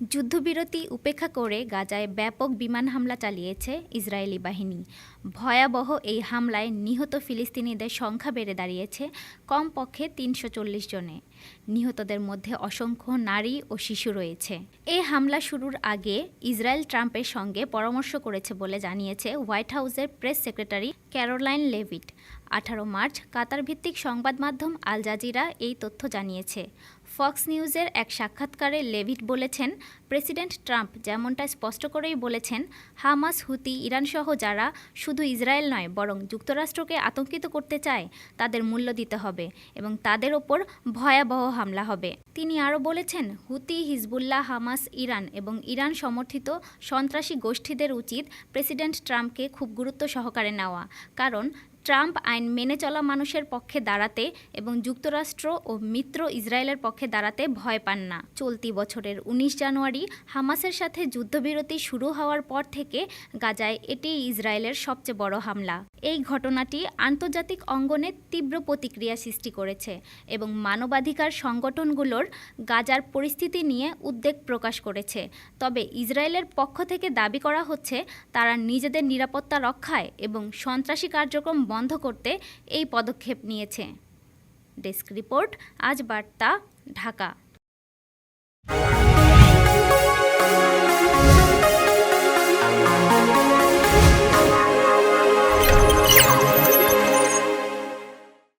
যুদ্ধবিরতি উপেক্ষা করে গাজায় ব্যাপক বিমান হামলা চালিয়েছে ইসরায়েলি বাহিনী। ভয়াবহ এই হামলায় নিহত ফিলিস্তিনিদের সংখ্যা বেড়ে দাঁড়িয়েছে কমপক্ষে তিনশো চল্লিশ জনে। নিহতদের মধ্যে অসংখ্য নারী ও শিশু রয়েছে। এই হামলা শুরুর আগে ইসরায়েল ট্রাম্পের সঙ্গে পরামর্শ করেছে বলে জানিয়েছে হোয়াইট হাউসের প্রেস সেক্রেটারি ক্যারোলাইন লেভিট। আঠারো মার্চ কাতার ভিত্তিক সংবাদ মাধ্যম আল জাজিরা এই তথ্য জানিয়েছে। ফক্স নিউজের এক সাক্ষাৎকারে লেভিট বলেছেন, প্রেসিডেন্ট ট্রাম্প যেমনটা স্পষ্ট করেই বলেছেন, হামাস, হুতি, ইরানসহ যারা শুধু ইসরায়েল নয়, বরং যুক্তরাষ্ট্রকে আতঙ্কিত করতে চায়, তাদের মূল্য দিতে হবে এবং তাদের ওপর ভয়াবহ হামলা হবে। তিনি আরও বলেছেন, হুতি, হিজবুল্লাহ, হামাস, ইরান এবং ইরান সমর্থিত সন্ত্রাসী গোষ্ঠীদের উচিত প্রেসিডেন্ট ট্রাম্পকে খুব গুরুত্ব সহকারে নেওয়া, কারণ ট্রাম্প আইন মেনে চলা মানুষের পক্ষে দাঁড়াতে এবং যুক্তরাষ্ট্র ও মিত্র ইসরায়েলের পক্ষে দাঁড়াতে ভয় পান না। চলতি বছরের উনিশ জানুয়ারি হামাসের সাথে যুদ্ধবিরতি শুরু হওয়ার পর থেকে গাজায় এটি ইসরায়েলের সবচেয়ে বড় হামলা। এই ঘটনাটি আন্তর্জাতিক অঙ্গনে তীব্র প্রতিক্রিয়া সৃষ্টি করেছে এবং মানবাধিকার সংগঠনগুলোর গাজার পরিস্থিতি নিয়ে উদ্বেগ প্রকাশ করেছে। তবে ইসরায়েলের পক্ষ থেকে দাবি করা হচ্ছে, তারা নিজেদের নিরাপত্তা রক্ষায় এবং সন্ত্রাসী কার্যক্রম বন্ধ করতে এই পদক্ষেপ নিয়েছে। ডেস্ক রিপোর্ট আজ বার্তা ঢাকা।